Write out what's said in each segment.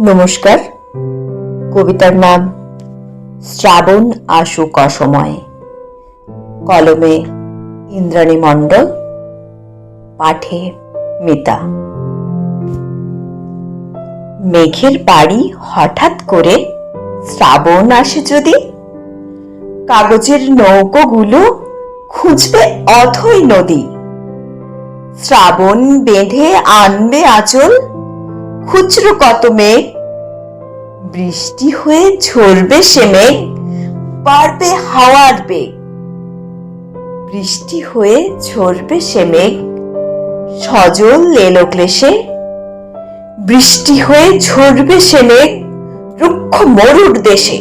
নমস্কার। কবিতার নাম, শ্রাবণ আশুক অসময়ে। কলমে ইন্দ্রাণী মণ্ডল, পাঠে মিতা। মেঘের বাড়ি হঠাৎ করে শ্রাবণ আসে যদি, কাগজের নৌকোগুলো খুঁজবে অথই নদী। শ্রাবণ বেঁধে আনবে আঁচল খুচরো কত মেঘ বৃষ্টি হয়ে ঝরবে সে মেঘ বাড়বে হাওয়ার বেগ। বৃষ্টি হয়ে ঝরবে সে মেঘ, সজল এলো ক্লেশে বৃষ্টি হয়ে ঝরবে সে মেঘ, রুক্ষ মরুর দেশে।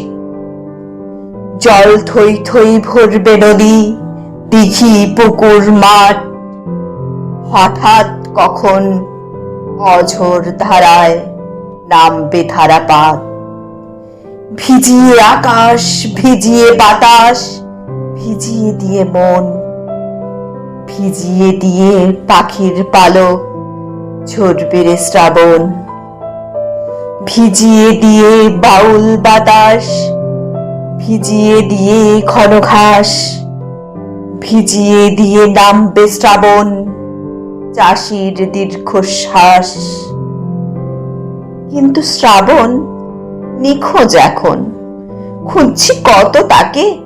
জল থই থই ভরবে নদী, দিঘি, পুকুর, মাঠ। হঠাৎ কখন অঝোর ধারায় নামবে ধারাপাত। ভিজিয়ে আকাশ, ভিজিয়ে বাতাস, ভিজিয়ে দিয়ে মন, ভিজিয়ে দিয়ে পাখির পালক ঝরবে রে শ্রাবণ। ভিজিয়ে দিয়ে বাউল বাতাস, ভিজিয়ে দিয়ে ঘন ঘাস ভিজিয়ে দিয়ে নামবে শ্রাবণ। চাষির দীর্ঘশ্বাস। কিন্তু শ্রাবণ নিখোঁজ এখন। খুঁজছি কত তাকে।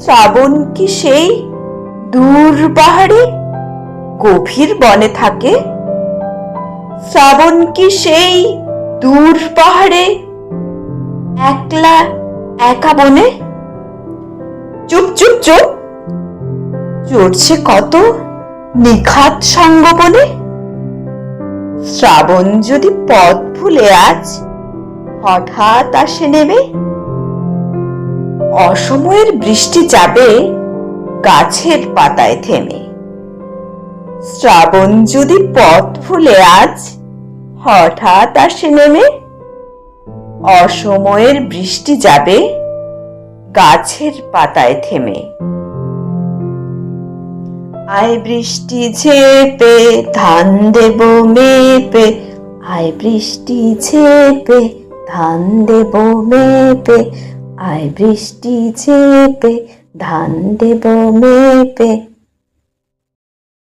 শ্রাবণ কি সেই দূর পাহাড়ে গভীর বনে থাকে? শ্রাবণ কি সেই দূর পাহাড়ে একলা একা বনে? চুপ চুপ চুপ। চড়ছে কত? নিখাত সঙ্গোপনে? শ্রাবণ যদি পথ ভুলে আজ, হঠাৎ আসে নেমে। অসময়ের বৃষ্টি যাবে, গাছের পাতায় থেমে। শ্রাবণ যদি পথ ভুলে আজ, হঠাৎ আসে নেমে। অসময়ের বৃষ্টি যাবে, গাছের পাতায় থেমে। আয় বৃষ্টি ঝেপে, ধান দেব মেপে। আয় বৃষ্টি ঝেপে, ধান দেব মেপে। আয় বৃষ্টি ঝেপে, ধান দেব মেপে।